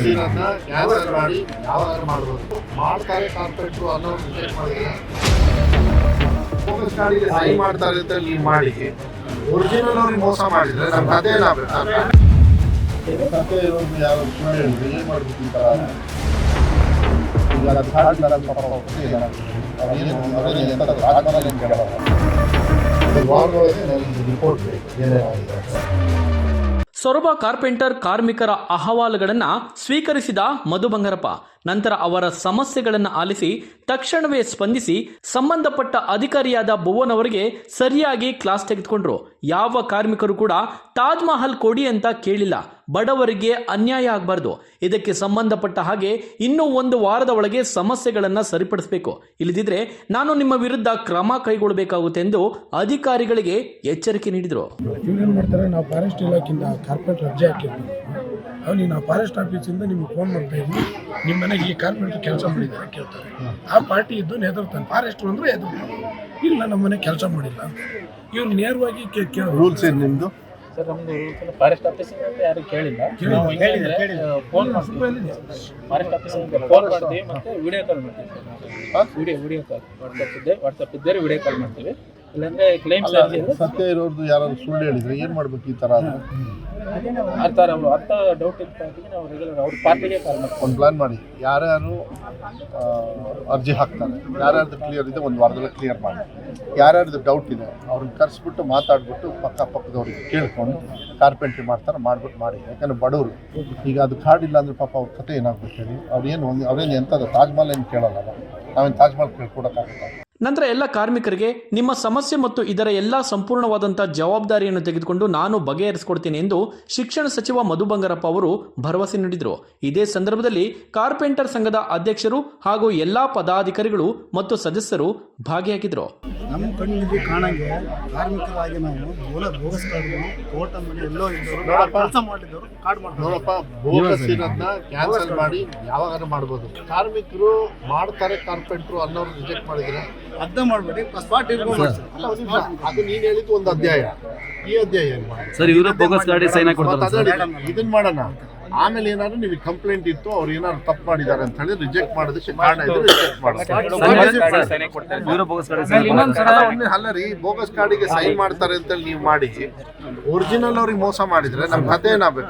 Cancel ಮಾಡಿ ಯಾವಾಗ ಮಾಡ್ಬೋದು. ಮಾಡ್ತಾರೆ ಕಾರ್ಪೊರೇಟ್ರು ಅನ್ನೋ ರಿಜೆಕ್ಟ್ ಮಾಡಿದ್ರೆ ಸಹಿ ಮಾಡ್ತಾರೆ ಅಂತ ನೀವು ಮಾಡಿ ಒರಿಜಿನಲ್ ಅವ್ರಿಗೆ ಮೋಸ ಮಾಡಿದ್ರೆ ನಮ್ಮ ಕಥೆ ಏನಾಗ್ಬೇಕು ಕಥೆ ಇರೋದು ಯಾವ ಏನು ಮಾಡಬೇಕು ಅಂತ ಈಗ ಅಂತ ಪಾಪ. ಅದೇನು ಅದೇನು ಎಂತ ರಾಜಕಾರಣ ಏನು ಕೇಳಲ್ಲ. ರಿಪೋರ್ಟ್ ಬೇಕು. ಏನೇನಾಗಿದೆ. ಸೊರಬ ಕಾರ್ಪೆಂಟರ್ ಕಾರ್ಮಿಕರ ಅಹವಾಲುಗಳನ್ನು ಸ್ವೀಕರಿಸಿದ ಮಧು ಬಂಗಾರಪ್ಪ. ನಂತರ ಅವರ ಸಮಸ್ಯೆಗಳನ್ನು ಆಲಿಸಿ ತಕ್ಷಣವೇ ಸ್ಪಂದಿಸಿ ಸಂಬಂಧಪಟ್ಟ ಅಧಿಕಾರಿಯಾದ ಭುವನ್ ಅವರಿಗೆ ಸರಿಯಾಗಿ ಕ್ಲಾಸ್ ತೆಗೆದುಕೊಂಡ್ರು. ಯಾವ ಕಾರ್ಮಿಕರು ಕೂಡ ತಾಜ್ ಮಹಲ್ ಕೊಡಿ ಅಂತ ಕೇಳಿಲ್ಲ. ಬಡವರಿಗೆ ಅನ್ಯಾಯ ಆಗಬಾರ್ದು. ಇದಕ್ಕೆ ಸಂಬಂಧಪಟ್ಟ ಹಾಗೆ ಇನ್ನೂ ಒಂದು ವಾರದ ಒಳಗೆ ಸಮಸ್ಯೆಗಳನ್ನು ಸರಿಪಡಿಸಬೇಕು. ಇಲ್ಲದಿದ್ರೆ ನಾನು ನಿಮ್ಮ ವಿರುದ್ಧ ಕ್ರಮ ಕೈಗೊಳ್ಳಬೇಕಾಗುತ್ತೆ ಎಂದು ಅಧಿಕಾರಿಗಳಿಗೆ ಎಚ್ಚರಿಕೆ ನೀಡಿದರು. ನಾವು ಫಾರೆಸ್ಟ್ ಇಲಾಖೆಯಿಂದ ಕಾರ್ಪೊರೇಟ್ ಅವ್ನಿಗೆ ನಾವು ಫಾರೆಸ್ಟ್ ಆಫೀಸಿಂದ ನಿಮ್ಗೆ ಫೋನ್ ಮಾಡ್ತಾ ಇದ್ವಿ. ನಿಮ್ಮ ಮನೆಗೆ ಈ ಕಾರ್ಪೊರೇಟ್ ಕೆಲಸ ಮಾಡಿದ್ದಾರೆ ಕೇಳ್ತಾರೆ. ಆ ಪಾರ್ಟಿ ಇದ್ದು ಹೆದರ್ತಾನೆ ಫಾರೆಸ್ಟ್ ಅಂದರೆ ಹೆದರ್ತಾನೆ ಇಲ್ಲ ನಮ್ಮ ಮನೆ ಕೆಲಸ ಮಾಡಿಲ್ಲ ಅಂತ. ಇವ್ರು ನೇರವಾಗಿ ಕೇಳಿ ರೂಲ್ಸ್ ಏನು ನಿಮ್ಮದು ಸರ್ ನಮ್ದು ಫಾರೆಸ್ಟ್ ಆಫೀಸ್ ಅಂತ ಯಾರು ಕೇಳಿಲ್ಲ. ನಾವು ಹೇಳಿದ್ರೆ ಫೋನ್ ಮಾಡ್ತೀವಿ. ಫಾರೆಸ್ಟ್ ಆಫೀಸ್ ಫೋನ್ ಮಾಡ್ತೀವಿ ಮತ್ತೆ ವಿಡಿಯೋ ಕಾಲ್ ಮಾಡ್ತೀವಿ. Sir video video call WhatsApp ಇದ್ದೆ ವಾಟ್ಸಪ್ ಇದ್ದರೆ ವಿಡಿಯೋ ಕಾಲ್ ಮಾಡ್ತೀವಿ. ಇಲ್ಲಾಂದ್ರೆ ಕ್ಲೈಮ್ ಸತ್ಯ ಇರೋರ್ದು ಯಾರಾದ್ರು ಸುಳ್ಳು ಹೇಳಿದ್ರೆ ಏನ್ ಮಾಡ್ಬೇಕು ಈ ತರ ಆದ್ರೆ? ಅರ್ಥ ಅವರು ಅರ್ಥ ಡೌಟ್ ಒಂದು ಪ್ಲಾನ್ ಮಾಡಿ. ಯಾರ್ಯಾರು ಅರ್ಜಿ ಹಾಕ್ತಾರೆ, ಯಾರ್ಯಾರ್ದು ಕ್ಲಿಯರ್ ಇದೆ ಒಂದು ವಾರದಲ್ಲಿ ಕ್ಲಿಯರ್ ಮಾಡಿ. ಯಾರ್ಯಾರ್ದು ಡೌಟ್ ಇದೆ, ಅವ್ರನ್ನ ಕರೆಸ್ಬಿಟ್ಟು ಮಾತಾಡ್ಬಿಟ್ಟು ಪಕ್ಕ ಪಕ್ಕದವ್ರಿಗೆ ಕೇಳ್ಕೊಂಡು ಕಾರ್ಪೆಂಟ್ರಿ ಮಾಡ್ತಾರೆ, ಮಾಡ್ಬಿಟ್ಟು ಮಾಡಿ. ಯಾಕಂದ್ರೆ ಬಡವರು, ಈಗ ಅದು ಕಾರ್ಡ್ ಇಲ್ಲ ಅಂದ್ರೆ ಪಾಪ ಅವ್ರ ಕತೆ ಏನಾಗ್ಬೇಕು ಹೇಳಿ. ಅವ್ರೇನು ಅವ್ರೇನು ಎಂಥದ್ದು ತಾಜ್ಮಹಲ್ ಏನು ಕೇಳಲ್ಲ ನಾವೇನು ತಾಜ್ಮಹಲ್ ಮಹಲ್ ಕೇಳ್ಕೊಡಕ್ಕಾಗುತ್ತಾ? ನಂತರ ಎಲ್ಲ ಕಾರ್ಮಿಕರಿಗೆ ನಿಮ್ಮ ಸಮಸ್ಯೆ ಮತ್ತು ಇದರ ಎಲ್ಲ ಸಂಪೂರ್ಣವಾದಂಥ ಜವಾಬ್ದಾರಿಯನ್ನು ತೆಗೆದುಕೊಂಡು ನಾನು ಬಗೆಹರಿಸಿಕೊಡ್ತೀನಿ ಎಂದು ಶಿಕ್ಷಣ ಸಚಿವ ಮಧು ಬಂಗಾರಪ್ಪ ಅವರು ಭರವಸೆ ನೀಡಿದರು. ಇದೇ ಸಂದರ್ಭದಲ್ಲಿ ಕಾರ್ಪೆಂಟರ್ ಸಂಘದ ಅಧ್ಯಕ್ಷರು ಹಾಗೂ ಎಲ್ಲಾ ಪದಾಧಿಕಾರಿಗಳು ಮತ್ತು ಸದಸ್ಯರು ಭಾಗಿಯಾಗಿದ್ದರು. ನಮ್ಮ ಕಣ್ಣಿಗೆ ಕಾಣಂಗೆ ಕಾರ್ಮಿಕರಾಗಿ ನಾವು ಮೂಲ ಎಲ್ಲೋ ಇದ್ದವರು. ಕೆಲಸ ಕಾರ್ಡ್ ಮಾಡ್ತಾರೆ. ನೋಡಪ್ಪ ಬೋಗಸ್ ಇರೋದನ್ನ ಕ್ಯಾನ್ಸಲ್ ಮಾಡಿ ಯಾವಾಗಾದ್ರೂ ಮಾಡ್ಬೋದು. ಕಾರ್ಮಿಕರು ಮಾಡ್ತಾರೆ ಕಾರ್ಪೆಂಟರು ಅನ್ನೋರು ರಿಜೆಕ್ಟ್ ಮಾಡಿದ್ರೆ ಅರ್ಧ ಮಾಡಬೇಡಿ ಸ್ಪಾಟ್. ಅದು ನೀನ್ ಹೇಳಿದ್ದು ಒಂದು ಅಧ್ಯಾಯ. ಈ ಅಧ್ಯಾಯ ಸರ್ ಇವರು ಬೋಗಸ್ ಗಾಡಿ ಸೈನ್ ಹಾಕಿ ಕೊಡ್ತಾರೆ ಸರ್. ಇದನ್ನ ಮಾಡೋಣ. ಆಮೇಲೆ ಏನಾದ್ರು ನಿಮಗೆ ಕಂಪ್ಲೇಂಟ್ ಇತ್ತು ಅವ್ರು ಏನಾದ್ರು ತಪ್ಪು ಮಾಡಿದ್ದಾರೆ ಅಂತ ಹೇಳಿ ರಿಜೆಕ್ಟ್ ಮಾಡೋದಕ್ಕೆ ಕಾರಣ ಇದ್ರೆ ರಿಜೆಕ್ಟ್ ಮಾಡೋದು ಅಲ್ಲ, ಒಂದೇ- ಅಲ್ಲ ರೀ ಬೋಗಸ್ ಕಾರ್ಡಿಗೆ ಸೈನ್ ಮಾಡ್ತಾರೆ ಅಂತ ನೀವು ಮಾಡಿ ಒರಿಜಿನಲ್ ಅವ್ರಿಗೆ ಮೋಸ ಮಾಡಿದ್ರೆ ನಮ್ ಕಥೆ ಏನಾಗ್ಬೇಕು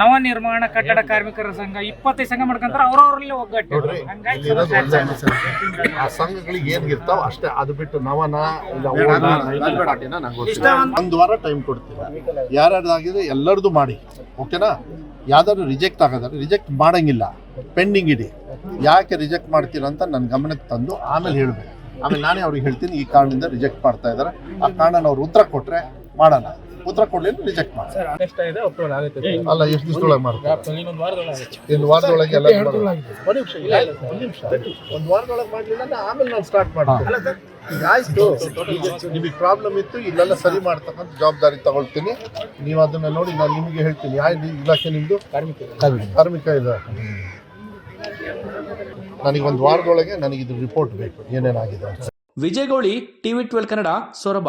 ನವ ನಿರ್ಮಾಣ ಕಟ್ಟಡ ಕಾರ್ಮಿಕರ ಸಂಘ ಇಪ್ಪತ್ತೈದು ಸಂಘ ಮಾಡ್ಕೊಂತಾರ ಅವ್ರವ್ರಲ್ಲಿ ಒಗ್ಗಟ್ಟು. ಆ ಸಂಘಗಳಿಗೆ ಏನ್ ಇರ್ತಾವ ಅಷ್ಟೇ ಅದು ಬಿಟ್ಟು ನವನ ನಂಗೆ ಒಂದು ವಾರ ಟೈಮ್ ಕೊಡ್ತೀವಿ ಯಾರ್ಯಾರ್ದಾಗಿದೆ ಎಲ್ಲರದು ಮಾಡಿ ಓಕೆನಾ ಯಾವ್ದಾದ್ರು ರಿಜೆಕ್ಟ್ ಆಗೋದಾದ್ರೆ ರಿಜೆಕ್ಟ್ ಮಾಡಂಗಿಲ್ಲ. ಪೆಂಡಿಂಗ್ ಇಡಿ ಯಾಕೆ ರಿಜೆಕ್ಟ್ ಮಾಡ್ತೀರಾ ಅಂತ ನನ್ನ ಗಮನಕ್ಕೆ ತಂದು ಆಮೇಲೆ ಹೇಳಬೇಕು. ಆಮೇಲೆ ನಾನೇ ಅವ್ರಿಗೆ ಹೇಳ್ತೀನಿ ಈ ಕಾರಣದಿಂದ ರಿಜೆಕ್ಟ್ ಮಾಡ್ತಾ ಇದ್ದಾರೆ. ಆ ಕಾರಣನ ಅವ್ರು ಉತ್ತರ ಕೊಟ್ಟರೆ ಮಾಡೋಣ. ಉತ್ತರ ಕೊಡ್ಲಿಲ್ಲ ರಿಜೆಕ್ಟ್ ಮಾಡಿ ಅಲ್ಲ ಎಷ್ಟು ದಿವಸದೊಳಗೆ ಮಾಡ್ತಾರೆ ಒಂದು ವಾರದೊಳಗೆ ಎಲ್ಲ ಒಂದು ನಿಮಿಷ ಒಂದು ನಿಮಿಷ. ಒಂದು ವಾರದೊಳಗೆ ಮಾಡಲಿಲ್ಲ ಅಂದ್ರೆ ಆಮೇಲೆ ನಾನು ಸ್ಟಾರ್ಟ್ ಮಾಡ್ತೀನಿ. ಈಗ ಆಯ್ತು. ನಿಮಗೆ ಪ್ರಾಬ್ಲಮ್ ಇತ್ತು ಇಲ್ಲೆಲ್ಲ ಸರಿ ಮಾಡ್ತಕ್ಕಂಥ ಜವಾಬ್ದಾರಿ ತಗೊಳ್ತೀನಿ. ನೀವು ಅದನ್ನ ನೋಡಿ ನಾನು ನಿಮಗೆ ಹೇಳ್ತೀನಿ. ಯಾವ ಇಲಾಖೆ ನಿಮ್ಮದು ಕಾರ್ಮಿಕ ಕಾರ್ಮಿಕ. ಇದೆ. ನನಗೆ ಒಂದು ವಾರದೊಳಗೆ ನನಗೆ ಇದು ರಿಪೋರ್ಟ್ ಬೇಕು. ಏನೇನಾಗಿದೆ ವಿಜಯಗೌಳಿ TV twelve Kannada Soraba.